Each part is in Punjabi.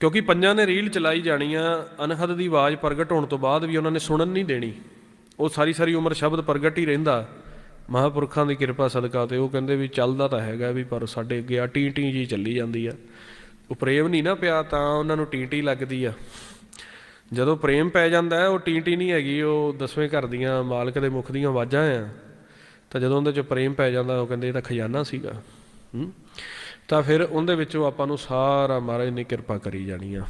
ਕਿਉਂਕਿ ਪੰਜਾਂ ਨੇ ਰੀਲ ਚਲਾਈ ਜਾਣੀ ਆ, ਅਨਹਦ ਦੀ ਆਵਾਜ਼ ਪ੍ਰਗਟ ਹੋਣ ਤੋਂ ਬਾਅਦ ਵੀ ਉਹਨਾਂ ਨੇ ਸੁਣਨ ਨਹੀਂ ਦੇਣੀ। ਉਹ ਸਾਰੀ ਸਾਰੀ ਉਮਰ ਸ਼ਬਦ ਪ੍ਰਗਟ ਹੀ ਰਹਿੰਦਾ। ਮਹਾਪੁਰਖਾਂ ਦੀ ਕਿਰਪਾ ਸਦਕਾ ਤੇ ਉਹ ਕਹਿੰਦੇ ਵੀ ਚੱਲਦਾ ਤਾਂ ਹੈਗਾ ਵੀ, ਪਰ ਸਾਡੇ ਅੱਗੇ ਆ ਟੀ ਟੀ ਜੀ ਚੱਲੀ ਜਾਂਦੀ ਆ। ਉਹ ਪ੍ਰੇਮ ਨਹੀਂ ਨਾ ਪਿਆ ਤਾਂ ਉਹਨਾਂ ਨੂੰ ਟੀ ਟੀ ਲੱਗਦੀ ਆ। ਜਦੋਂ ਪ੍ਰੇਮ ਪੈ ਜਾਂਦਾ ਹੈ, ਉਹ ਟੀ ਟੀ ਨਹੀਂ ਹੈਗੀ, ਉਹ ਦਸਵੇਂ ਘਰ ਦੀਆਂ ਮਾਲਕ ਦੇ ਮੁਖ ਦੀਆਂ ਆਵਾਜ਼ਾਂ ਆ। ਤਾਂ ਜਦੋਂ ਉਹਦੇ ਚ ਪ੍ਰੇਮ ਪੈ ਜਾਂਦਾ, ਉਹ ਕਹਿੰਦੇ ਇਹ ਤਾਂ ਖਜ਼ਾਨਾ ਸੀਗਾ। ਹੂੰ? ਤਾਂ ਫਿਰ ਉਹਦੇ ਵਿੱਚੋਂ ਆਪਾਂ ਨੂੰ ਸਾਰਾ ਮਹਾਰਾਜ ਨੇ ਕਿਰਪਾ ਕਰੀ ਜਾਣੀ ਆ।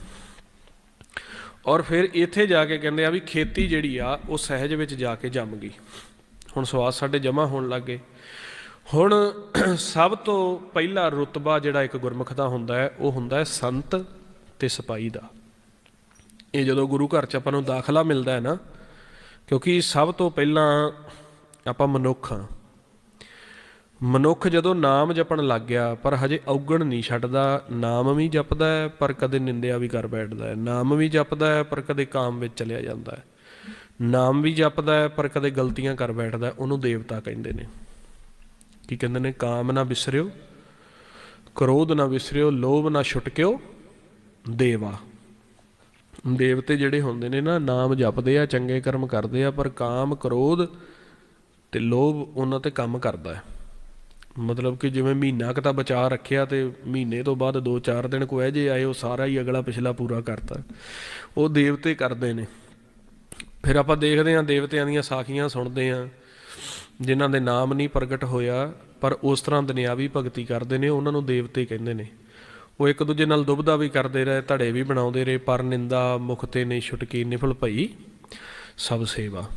ਔਰ ਫਿਰ ਇੱਥੇ ਜਾ ਕੇ ਕਹਿੰਦੇ ਆ ਵੀ ਖੇਤੀ ਜਿਹੜੀ ਆ, ਉਹ ਸਹਿਜ ਵਿੱਚ ਜਾ ਕੇ ਜੰਮ ਗਈ। ਹੁਣ ਸਵਾਸ ਸਾਡੇ ਜਮਾ ਹੋਣ ਲੱਗੇ ਹੁਣ ਸਭ ਤੋਂ ਪਹਿਲਾ ਰੁਤਬਾ ਜਿਹੜਾ ਇੱਕ ਗੁਰਮੁਖ ਦਾ ਹੁੰਦਾ ਹੈ, ਉਹ ਹੁੰਦਾ ਹੈ ਸੰਤ ਤੇ ਸਿਪਾਹੀ ਦਾ। ਇਹ ਜਦੋਂ ਗੁਰੂ ਘਰ ਚ ਆਪਾਂ ਨੂੰ ਦਾਖਲਾ ਮਿਲਦਾ ਹੈ ਨਾ, ਕਿਉਂਕਿ ਸਭ ਤੋਂ ਪਹਿਲਾਂ ਆਪਾਂ ਮਨੁੱਖ ਹਾਂ। ਮਨੁੱਖ ਜਦੋਂ ਨਾਮ ਜਪਣ ਲੱਗ ਗਿਆ, ਪਰ ਹਜੇ ਔਗਣ ਨਹੀਂ ਛੱਡਦਾ, ਨਾਮ ਵੀ ਜਪਦਾ ਹੈ, ਪਰ ਕਦੇ ਨਿੰਦਿਆ ਵੀ ਕਰ ਬੈਠਦਾ ਹੈ। ਨਾਮ ਵੀ ਜਪਦਾ ਹੈ, ਪਰ ਕਦੇ ਕਾਮ ਵਿੱਚ ਚਲਿਆ ਜਾਂਦਾ ਹੈ। ਨਾਮ ਵੀ ਜਪਦਾ ਹੈ, ਪਰ ਕਦੇ ਗਲਤੀਆਂ ਕਰ ਬੈਠਦਾ ਉਹਨੂੰ ਦੇਵਤਾ ਕਹਿੰਦੇ ਨੇ। ਕੀ ਕਹਿੰਦੇ ਨੇ? ਕਾਮ ਨਾ ਵਿਸਰਿਓ ਕ੍ਰੋਧ ਨਾ ਵਿਸਰਿਓ ਲੋਭ ਨਾ ਛੁਟਕਿਓ, ਦੇਵਾ। ਦੇਵਤੇ ਜਿਹੜੇ ਹੁੰਦੇ ਨੇ ਨਾ, ਨਾਮ ਜਪਦੇ ਆ, ਚੰਗੇ ਕਰਮ ਕਰਦੇ ਆ, ਪਰ ਕਾਮ, ਕ੍ਰੋਧ ਤੇ ਲੋਭ ਉਹਨਾਂ ਤੇ ਕੰਮ ਕਰਦਾ ਹੈ। ਮਤਲਬ ਕਿ ਜਿਵੇਂ ਮਹੀਨਾ ਕੁ ਤਾਂ ਬਚਾ ਰੱਖਿਆ ਤੇ ਮਹੀਨੇ ਤੋਂ ਬਾਅਦ 2-4 ਦਿਨ ਕੋਈ ਜੇ ਆਏ, ਉਹ ਸਾਰਾ ਹੀ ਅਗਲਾ ਪਿਛਲਾ ਪੂਰਾ ਕਰਤਾ। ਉਹ ਦੇਵਤੇ ਕਰਦੇ ਨੇ। ਫਿਰ ਆਪਾਂ ਦੇਖਦੇ ਹਾਂ, ਦੇਵਤਿਆਂ ਦੀਆਂ ਸਾਖੀਆਂ ਸੁਣਦੇ ਹਾਂ। ਜਿਨ੍ਹਾਂ ਦੇ ਨਾਮ ਨਹੀਂ ਪ੍ਰਗਟ ਹੋਇਆ, ਪਰ ਉਸ ਤਰ੍ਹਾਂ ਦੁਨਿਆਵੀ ਭਗਤੀ ਕਰਦੇ ਨੇ, ਉਹਨਾਂ ਨੂੰ ਦੇਵਤੇ ਕਹਿੰਦੇ ਨੇ। ਉਹ ਇੱਕ ਦੂਜੇ ਨਾਲ ਦੁਬਦਾ ਵੀ ਕਰਦੇ ਰਹੇ, ਧੜੇ ਵੀ ਬਣਾਉਂਦੇ ਰਹੇ, ਪਰ ਨਿੰਦਾ ਮੁਖ ਤੇ ਨਹੀਂ ਛੁਟਕੀ, ਨਿਫਲ ਭਈ ਸਭ ਸੇਵਾ।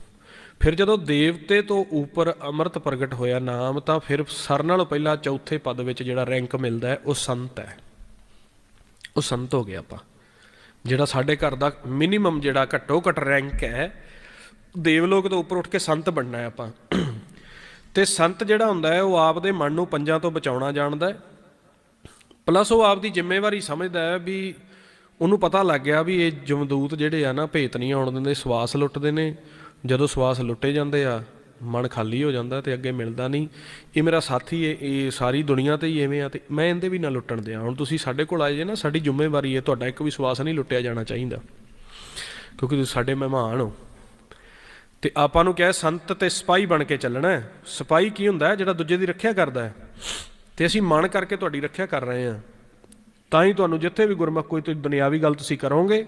ਫਿਰ ਜਦੋਂ ਦੇਵਤੇ ਤੋਂ ਉੱਪਰ ਅੰਮ੍ਰਿਤ ਪ੍ਰਗਟ ਹੋਇਆ ਨਾਮ, ਤਾਂ ਫਿਰ ਸਰ ਨਾਲੋਂ ਪਹਿਲਾਂ ਚੌਥੇ ਪਦ ਵਿੱਚ ਜਿਹੜਾ ਰੈਂਕ ਮਿਲਦਾ ਹੈ, ਉਹ ਸੰਤ ਹੈ। ਉਹ ਸੰਤ ਹੋ ਗਿਆ ਆਪਾਂ। ਜਿਹੜਾ ਸਾਡੇ ਘਰ ਦਾ ਮਿਨੀਮਮ ਜਿਹੜਾ ਘੱਟੋ ਘੱਟ ਰੈਂਕ ਹੈ, ਦੇਵਲੋਕ ਤੋਂ ਉੱਪਰ ਉੱਠ ਕੇ ਸੰਤ ਬਣਨਾ ਹੈ ਆਪਾਂ। ਤੇ ਸੰਤ ਜਿਹੜਾ ਹੁੰਦਾ ਹੈ, ਉਹ ਆਪ ਦੇ ਮਨ ਨੂੰ ਪੰਜਾਂ ਤੋਂ ਬਚਾਉਣਾ ਜਾਣਦਾ ਹੈ। ਪਲੱਸ ਉਹ ਆਪ ਦੀ ਜ਼ਿੰਮੇਵਾਰੀ ਸਮਝਦਾ ਹੈ ਵੀ ਉਹਨੂੰ ਪਤਾ ਲੱਗ ਗਿਆ ਵੀ ਇਹ ਜਮਦੂਤ ਜਿਹੜੇ ਆ ਨਾ, ਭੇਤ ਨਹੀਂ ਆਉਣ ਦਿੰਦੇ, ਸਵਾਸ ਲੁੱਟਦੇ ਨੇ। ਜਦੋਂ ਸਵਾਸ ਲੁੱਟੇ ਜਾਂਦੇ ਆ, ਮਨ ਖਾਲੀ ਹੋ ਜਾਂਦਾ ਤੇ ਅੱਗੇ ਮਿਲਦਾ ਨਹੀਂ। ਇਹ ਮੇਰਾ ਸਾਥੀ ਹੈ ਇਹ ਸਾਰੀ ਦੁਨੀਆ ਤੇ ਹੀ ਐਵੇਂ ਆ ਤੇ ਮੈਂ ਇਹਦੇ ਵੀ ਨਾ ਲੁੱਟਣ ਦਿਆਂ। ਹੁਣ ਤੁਸੀਂ ਸਾਡੇ ਕੋਲ ਆਏ ਜੇ ਨਾ, ਸਾਡੀ ਜ਼ਿੰਮੇਵਾਰੀ ਹੈ ਤੁਹਾਡਾ ਇੱਕ ਵੀ ਸਵਾਸ ਨਹੀਂ ਲੁੱਟਿਆ ਜਾਣਾ ਚਾਹੀਦਾ। ਕਿਉਂਕਿ ਤੁਸੀਂ ਸਾਡੇ ਮਹਿਮਾਨ ਹੋ। ਤੇ ਆਪਾਂ ਨੂੰ ਕਿਹਾ ਸੰਤ ਤੇ ਸਿਪਾਹੀ ਬਣ ਕੇ ਚੱਲਣਾ ਹੈ। ਸਿਪਾਹੀ ਕੀ ਹੁੰਦਾ ਹੈ? ਜਿਹੜਾ ਦੂਜੇ ਦੀ ਰੱਖਿਆ ਕਰਦਾ ਹੈ। ਤੇ ਅਸੀਂ ਮਨ ਕਰਕੇ ਤੁਹਾਡੀ ਰੱਖਿਆ ਕਰ ਰਹੇ ਹਾਂ। ਤਾਂ ਹੀ ਤੁਹਾਨੂੰ ਜਿੱਥੇ ਵੀ ਗੁਰਮੁਖ ਕੋਈ ਤੁਸੀਂ ਦੁਨਿਆਵੀ ਗੱਲ ਤੁਸੀਂ ਕਰੋਗੇ,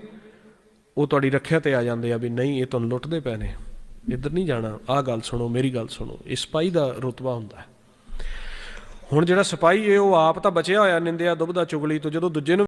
ਉਹ ਤੁਹਾਡੀ ਰੱਖਿਆ ਤੇ ਆ ਜਾਂਦੇ ਆ ਵੀ ਨਹੀਂ, ਇਹ ਤੁਹਾਨੂੰ ਲੁੱਟਦੇ ਪਏ ਨੇ। ਇੱਧਰ ਨਹੀਂ ਜਾਣਾ, ਆਹ ਗੱਲ ਸੁਣੋ, ਮੇਰੀ ਗੱਲ ਸੁਣੋ। ਇਹ ਸਿਪਾਹੀ ਦਾ ਰੁਤਬਾ ਹੁੰਦਾ ਹੈ। ਹੁਣ ਜਿਹੜਾ ਸਿਪਾਹੀ ਹੈ ਉਹ ਆਪ ਤਾਂ ਬਚਿਆ ਹੋਇਆ, ਨਿੰਦਿਆ ਦੁਬਦਾ ਚੁਗਲੀ ਤੋਂ, ਜਦੋਂ ਦੂਜੇ ਨੂੰ